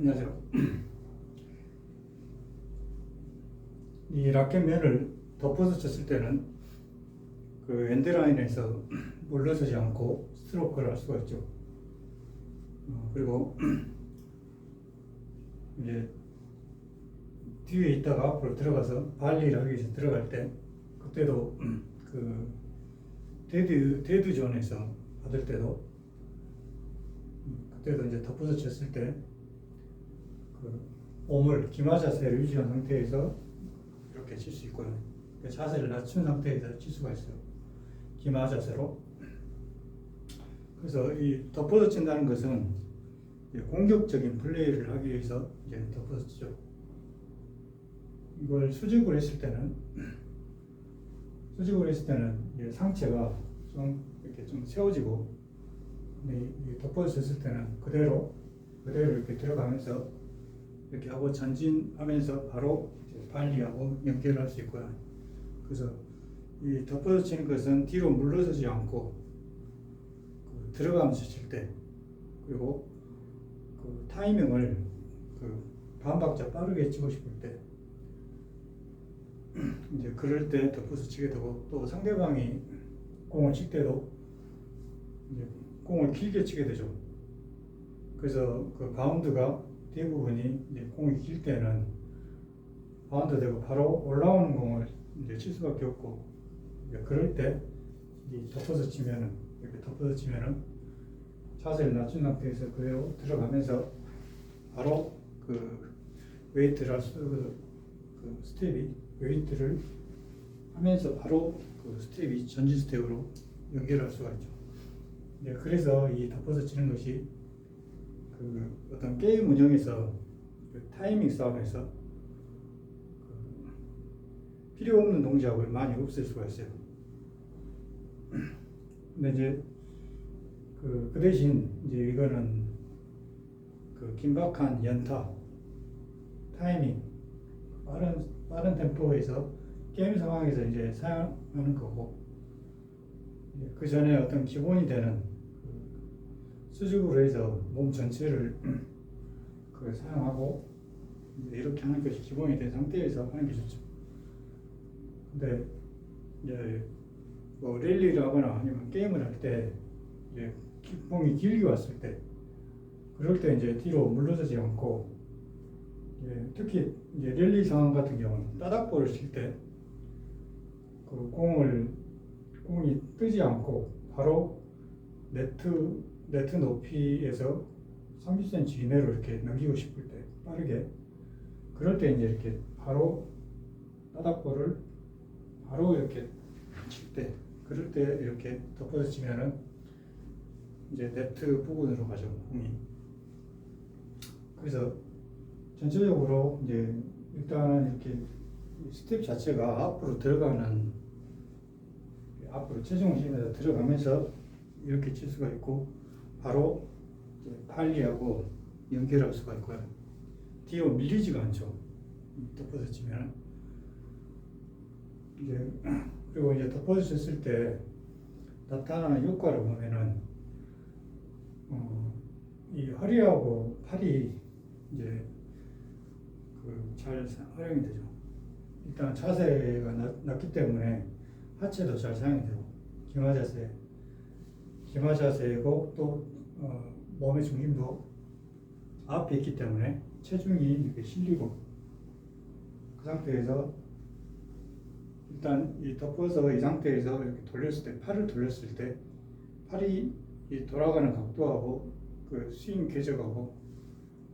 안녕하세요. 이 라켓 면을 덮어서 쳤을 때는 그 엔드라인에서 물러서지 않고 스트로크를 할 수가 있죠. 어, 그리고 이제 뒤에 있다가 앞으로 들어가서 발리를 하기 위해서 들어갈 때 그때도 그 데드 데드 존에서 받을 때도 음, 그때도 이제 덮어서 쳤을 때 그 몸을 기마 자세를 유지한 상태에서 이렇게 칠 수 있고요. 그 자세를 낮춘 상태에서 칠 수가 있어요. 기마 자세로. 그래서 이 덮어서 친다는 것은 공격적인 플레이를 하기 위해서 이제 덮어서 치죠. 이걸 수직으로 했을 때는 수직으로 했을 때는 상체가 좀 이렇게 좀 세워지고 있을 때는 그대로 그대로 이렇게 들어가면서 이렇게 하고 전진하면서 바로 발리하고 연결할 수 있고요. 그래서 이 덮어져 치는 것은 뒤로 물러서지 않고 그 들어가면서 칠 때 그리고 그 타이밍을 그 반박자 빠르게 치고 싶을 때 이제 그럴 때 덮어서 치게 되고 또 상대방이 공을 칠 때도 이제 공을 길게 치게 되죠. 그래서 그 바운드가 대부분이 이제 공이 길 때는 바운드 되고 바로 올라오는 공을 이제 칠 수밖에 없고 그럴 때이 덮어서 치면은 이렇게 덮어서 치면은 자세를 낮춘 상태에서 그대로 들어가면서 바로 그 웨이트를 할 수, 그, 그 스텝이 웨이트를 하면서 바로 그 스텝이 전진 스텝으로 연결할 수가 있죠. 네, 그래서 이 덮어서 치는 것이 그 어떤 게임 운영에서 그 타이밍 싸움에서 그 필요 없는 동작을 많이 없앨 수가 있어요. 근데 이제 그, 그 대신 이제 이거는 그 긴박한 연타, 타이밍, 빠른 빠른 템포에서 게임 상황에서 이제 사용하는 거고 예, 그 전에 어떤 기본이 되는 그 수직으로 해서 몸 전체를 그 사용하고 이제 이렇게 하는 것이 기본이 된 상태에서 하는 게 좋죠. 근데 이제 뭐 랠리를 하거나 아니면 게임을 할 때 이제 공이 길게 왔을 때 그럴 때 이제 뒤로 물러서지 않고 예, 특히 이제 랠리 상황 같은 경우는 따닥볼을 칠 때 그 공을 공이 뜨지 않고 바로 네트 네트 높이에서 30cm 이내로 이렇게 넘기고 싶을 때 빠르게. 그럴 때 이제 이렇게 바로 따닥볼을 바로 이렇게 칠 때 그럴 때 이렇게 덮어서 치면은 이제 네트 부분으로 가죠 공이. 그래서 전체적으로 이제 일단은 이렇게 스텝 자체가 앞으로 들어가는 앞으로 체중을 힘에서 들어가면서 이렇게 칠 수가 있고 바로 발리하고 연결할 수가 있고요. 뒤로 밀리지가 않죠. 덮어서 치면 이제 그리고 이제 덮어서 쳤을 때 나타나는 효과를 보면은 어, 이 허리하고 팔이 이제 그 잘 활용이 되죠. 일단 자세가 낮, 낮기 때문에 하체도 잘 사용이 되고 기마 자세, 기마 자세고 또 어, 몸의 중심도 앞에 있기 때문에 체중이 이렇게 실리고 그 상태에서 일단 이 덮어서 이 상태에서 이렇게 돌렸을 때 팔을 돌렸을 때 팔이 이 돌아가는 각도하고 그 스윙 궤적하고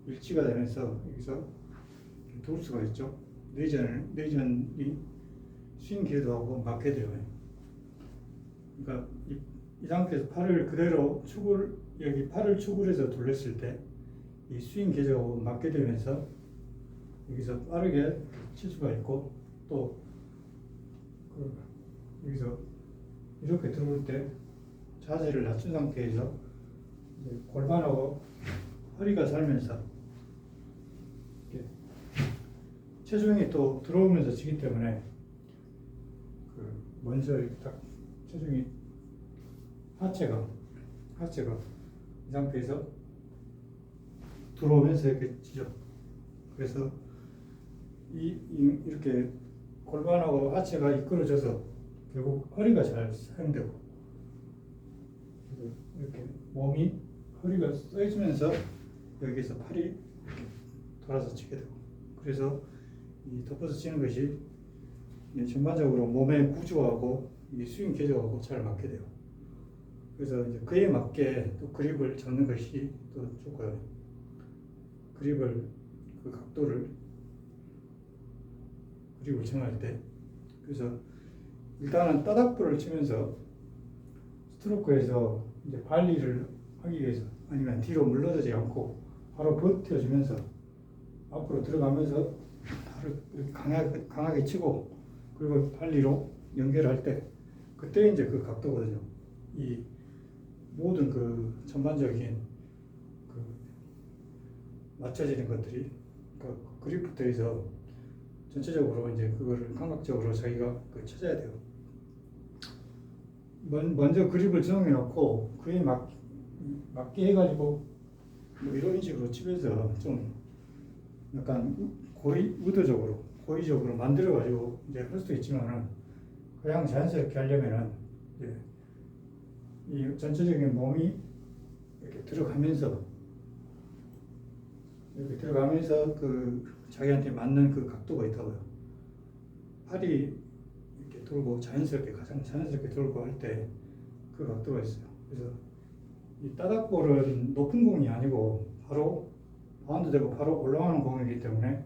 일치가 되면서 여기서 도울 수가 있죠. 내전을 내전이 스윙 궤도하고 맞게 돼요. 그러니까 이, 이 상태에서 팔을 그대로 축을 여기 팔을 축을 해서 돌렸을 때 이 스윙 궤적하고 맞게 되면서 여기서 빠르게 칠 수가 있고 또 그, 여기서 이렇게 들어올 때 자세를 낮춘 상태에서 골반하고 허리가 살면서 체중이 또 들어오면서 치기 때문에 그 먼저 딱 체중이 하체가 하체가 이 상태에서 들어오면서 이렇게 찢어. 그래서 이, 이 이렇게 골반하고 하체가 이끌어져서 결국 허리가 잘 사용되고 이렇게 몸이 허리가 써있으면서 여기서 팔이 이렇게 돌아서 치게 되고 그래서 이 덮어서 치는 것이 이 전반적으로 몸의 구조하고 이 스윙 궤적하고 잘 맞게 돼요. 그래서 이제 그에 맞게 또 그립을 잡는 것이 또 좋고요. 그립을 그 각도를 그립을 정할 때 그래서 일단은 따닥불을 치면서 스트로크에서 이제 발리를 하기 위해서 아니면 뒤로 물러서지 않고 바로 버텨주면서 앞으로 들어가면서 바로 강하게, 강하게 치고 그리고 발리로 연결할 때 그때 이제 그 각도거든요. 이 모든 그 전반적인 그 맞춰지는 것들이 그 그립부터해서 전체적으로 이제 그거를 감각적으로 자기가 그 찾아야 돼요. 먼, 먼저 그립을 정해 놓고 그에 맞, 맞게 해가지고 뭐 이런 식으로 치면서 좀 약간 고의 의도적으로 고의적으로 만들어 가지고 이제 할 수도 있지만은 그냥 자연스럽게 하려면은 이제 이 전체적인 몸이 이렇게 들어가면서 이렇게 들어가면서 그 자기한테 맞는 그 각도가 있다고요. 팔이 이렇게 돌고 자연스럽게 가장 자연스럽게 돌고 할 때 그 각도가 있어요. 그래서 이 따닥볼은 높은 공이 아니고 바로 바운드 되고 바로 올라가는 공이기 때문에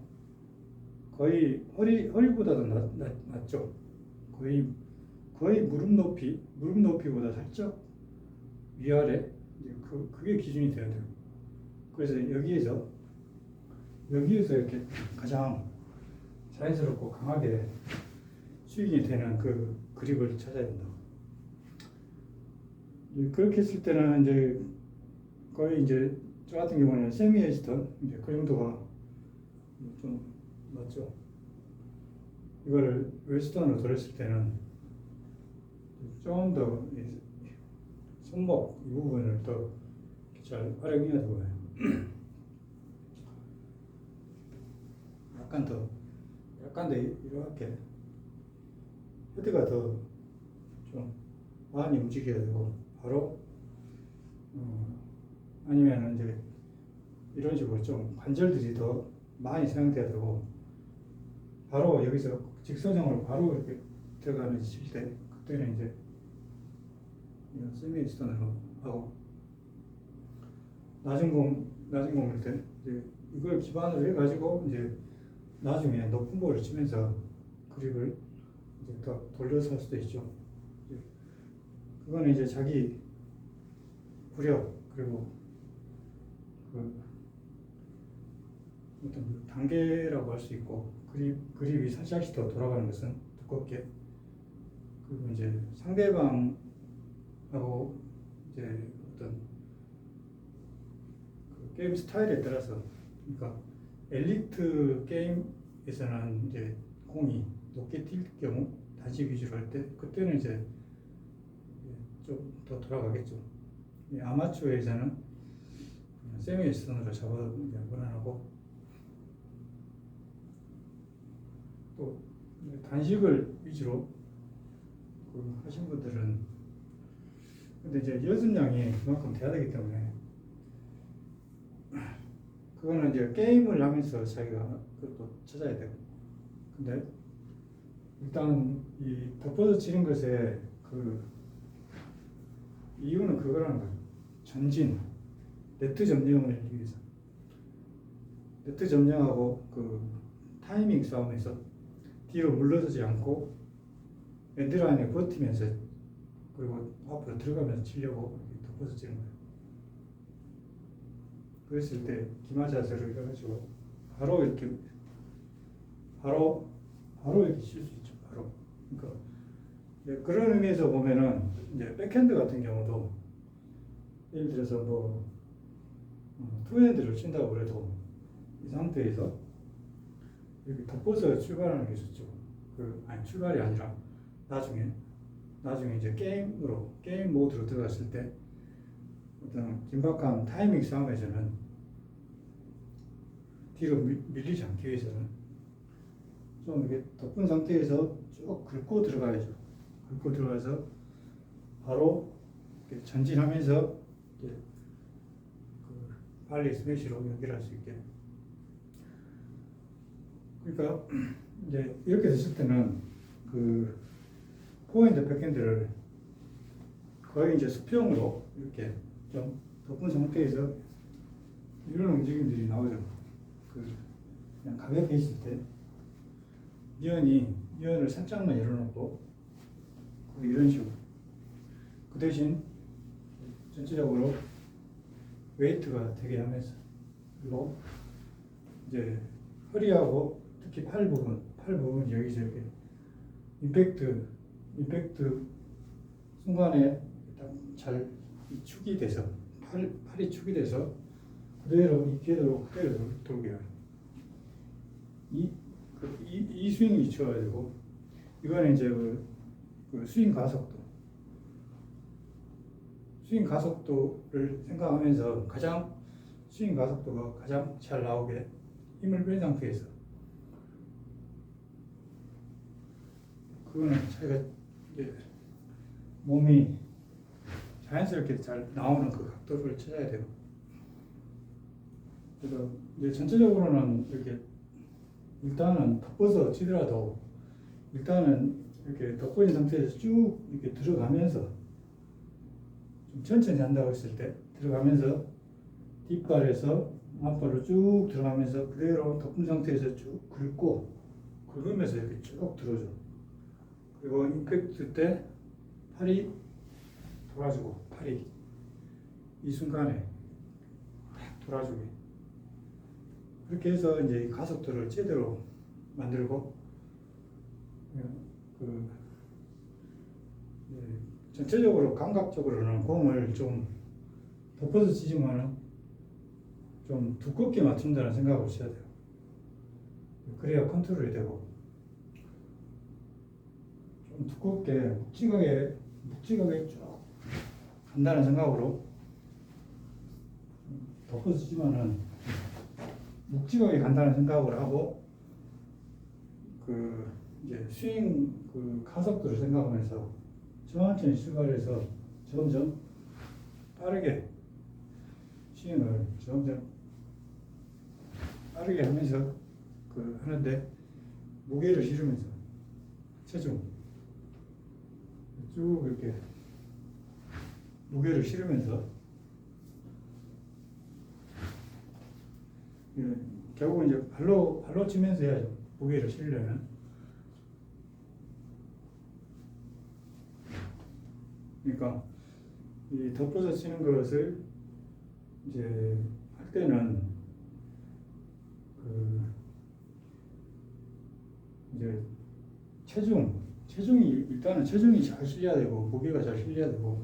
거의 허리 허리보다도 낮, 낮, 낮죠. 거의 거의 무릎 높이 무릎 높이보다 살짝 위아래 그 그게 기준이 돼야 돼요. 그래서 여기에서 여기에서 이렇게 가장 자연스럽고 강하게 스윙이 되는 그 그립을 찾아야 된다. 그렇게 했을 때는 이제 거의 이제 저 같은 경우는 세미 에스턴 이제 그 정도가 좀 맞죠. 이거를 웨스턴으로 돌렸을 때는 좀 더 손목 이 부분을 더잘 활용해야 되고요. 약간 더 약간 더 이렇게 헤드가 더 좀 많이 움직여야 되고 바로 어, 아니면 이제 이런 식으로 좀 관절들이 더 많이 사용돼야 되고 바로 여기서 직선형으로 바로 이렇게 들어가면서 칠때 그때는 이제 세미 스턴으로 하고 낮은 공 낮은 공일 때 이제 이걸 기반으로 해가지고 이제 나중에 높은 볼을 치면서 그립을 이제 더 돌려서 할 수도 있죠. 그거는 이제 자기 구력 그리고 그 어떤 그 단계라고 할 수 있고 그립 그립이 살짝씩 더 돌아가는 것은 두껍게 그리고 이제 상대방 하고 이제 어떤 그 게임 스타일에 따라서 그러니까 엘리트 게임에서는 이제 공이 높게 뛸 경우 단식 위주로 할 때 그때는 이제 좀 더 돌아가겠죠. 이 아마추어에서는 세미 스턴으로 잡아 이제 무난하고 또 단식을 위주로 그 하신 분들은 근데 이제 연습량이 그만큼 돼야 되기 때문에 그거는 이제 게임을 하면서 자기가 그것도 찾아야 되고. 근데 일단 이 덮어서 치는 것에 그 이유는 그거라는 거예요. 전진 네트 점령을 위해서. 네트 점령하고 그 타이밍 싸움에서 뒤로 물러서지 않고 엔드라인에 버티면서 그리고 앞으로 들어가면서 치려고 덮어서 치는 거예요. 그랬을 때 기마 자세를 해가지고 바로 이렇게 바로 바로 이렇게 칠 수 있죠. 바로 그러니까 그런 의미에서 보면은 이제 백핸드 같은 경우도 예를 들어서 뭐 어, 투핸드를 친다고 그래도 이 상태에서 이렇게 덮어서 출발하는 게 좋죠. 그 아니 출발이 아니라 나중에 나중에 이제 게임으로 게임 모드로 들어갔을 때 어떤 긴박한 타이밍 싸움에서는 뒤로 밀- 밀리지 않기 위해서는 좀 이렇게 덮은 상태에서 쭉 긁고 들어가야죠. 긁고 들어가서 바로 전진하면서 그 발리 스매시로 연결할 수 있게. 그러니까 이제 이렇게 됐을 때는 그 포핸드 백핸드를 거의 이제 수평으로 이렇게 좀 덮은 상태에서 이런 움직임들이 나오죠. 그 그냥 가볍게 있을 때 이연이 이연을 살짝만 열어놓고 그 이런 식으로 그 대신 전체적으로 웨이트가 되게 하면서 그리고 이제 허리하고 특히 팔 부분 팔 부분 여기서 이렇게 임팩트 임팩트 순간에 잘 축이 돼서 팔 팔이 축이 돼서 그대로 이 궤도로 그대로 돌- 돌게. 이, 그, 이, 이 스윙이 되고 이거는 이제 그, 그 스윙 가속도 스윙 가속도를 생각하면서 가장 스윙 가속도가 가장 잘 나오게 힘을 뺀 상태에서 그거는 자기가 이제 몸이 자연스럽게 잘 나오는 그 각도를 찾아야 돼요. 그래서 이제 전체적으로는 이렇게 일단은 덮어서 치더라도 일단은 이렇게 덮어진 상태에서 쭉 이렇게 들어가면서 좀 천천히 한다고 했을 때 들어가면서 뒷발에서 앞발로 쭉 들어가면서 그대로 덮은 상태에서 쭉 긁고 긁으면서 이렇게 쭉 들어줘. 그리고 임팩트 때 팔이 돌아주고 팔이 이 순간에 딱 돌아주게 그렇게 해서 이제 이 가속도를 제대로 만들고 그 예, 전체적으로 감각적으로는 공을 좀 덮어서 치지만은 좀 두껍게 맞춘다는 생각을 하셔야 돼요. 그래야 컨트롤이 되고 좀 두껍게 묵직하게 묵직하게 쭉 간다는 생각으로 덮어서 치지만은 묵직하게 간다는 생각을 하고 그 이제 스윙 그 가속도를 생각하면서 천천히 출발해서 점점 빠르게 스윙을 점점 빠르게 하면서 그 하는데 무게를 실으면서 체중 쭉 이렇게 무게를 실으면서 예, 결국은 이제 발로 발로 치면서 해야죠. 무게를 실려면. 그러니까 이 덮어서 치는 것을 이제 할 때는 그 이제 체중 체중이 일단은 체중이 잘 실려야 되고 무게가 잘 실려야 되고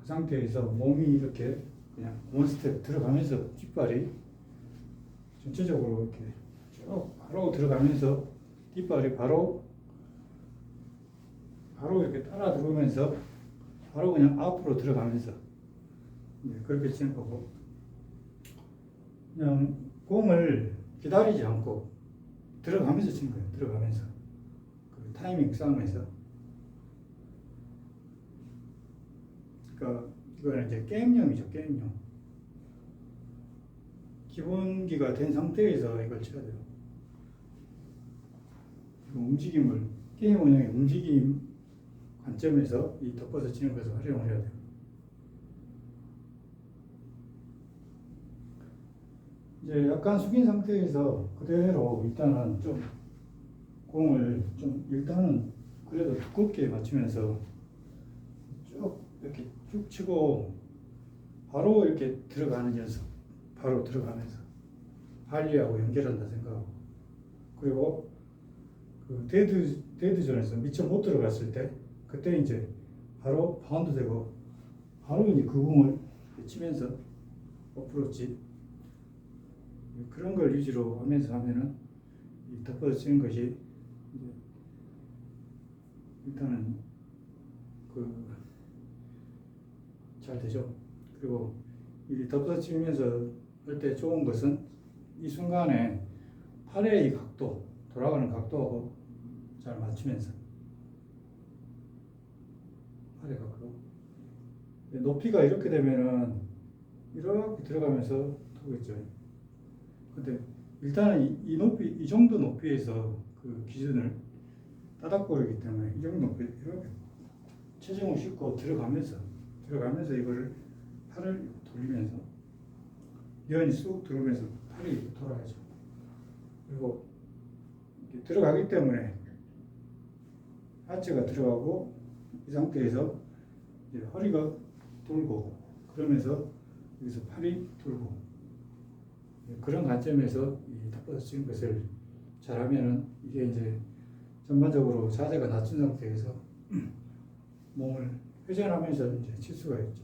그 상태에서 몸이 이렇게 그냥 원스텝 들어가면서 뒷발이 전체적으로 이렇게 쭉 바로 들어가면서 뒷발이 바로 바로 이렇게 따라 들어오면서 바로 그냥 앞으로 들어가면서 네, 그렇게 치는 거고 그냥 공을 기다리지 않고 들어가면서 치는 거예요. 들어가면서 그 타이밍 싸움에서 그러니까 이거는 이제 게임용이죠. 게임용 기본기가 된 상태에서 이걸 쳐야 돼요. 그리고 움직임을 게임 운영의 움직임 관점에서 이 덮어서 치는 것을 활용을 해야 돼요. 이제 약간 숙인 상태에서 그대로 일단은 좀 공을 좀 일단은 그래도 두껍게 맞추면서 쭉 이렇게 쭉 치고 바로 이렇게 들어가는 연습. 바로 들어가면서 발리하고 연결한다 생각하고 그리고 그 데드 데드 존에서 미처 못 들어갔을 때 그때 이제 바로 바운드 되고 바로 이제 그 공을 치면서 어프로치 그런 걸 위주로 하면서 하면은 이 덮어서 치는 것이 일단은 그 잘 되죠. 그리고 이 덮어서 치면서 할 때 좋은 것은 이 순간에 팔의 이 각도, 돌아가는 각도하고 잘 맞추면서 팔의 각도. 높이가 이렇게 되면은 이렇게 들어가면서 있죠. 근데 일단은 이, 이 높이, 이 정도 높이에서 그 기준을 따닥거리기 때문에 이 정도 이렇게 체중을 싣고 들어가면서 들어가면서 이거를 팔을 돌리면서 유연히 쑥 들어오면서 팔이 돌아가죠. 그리고 들어가기 때문에 하체가 들어가고 이 상태에서 허리가 돌고 그러면서 여기서 팔이 돌고 그런 관점에서 이 탑버스 치는 것을 잘하면은 이게 이제 전반적으로 자세가 낮춘 상태에서 몸을 회전하면서 이제 칠 수가 있죠.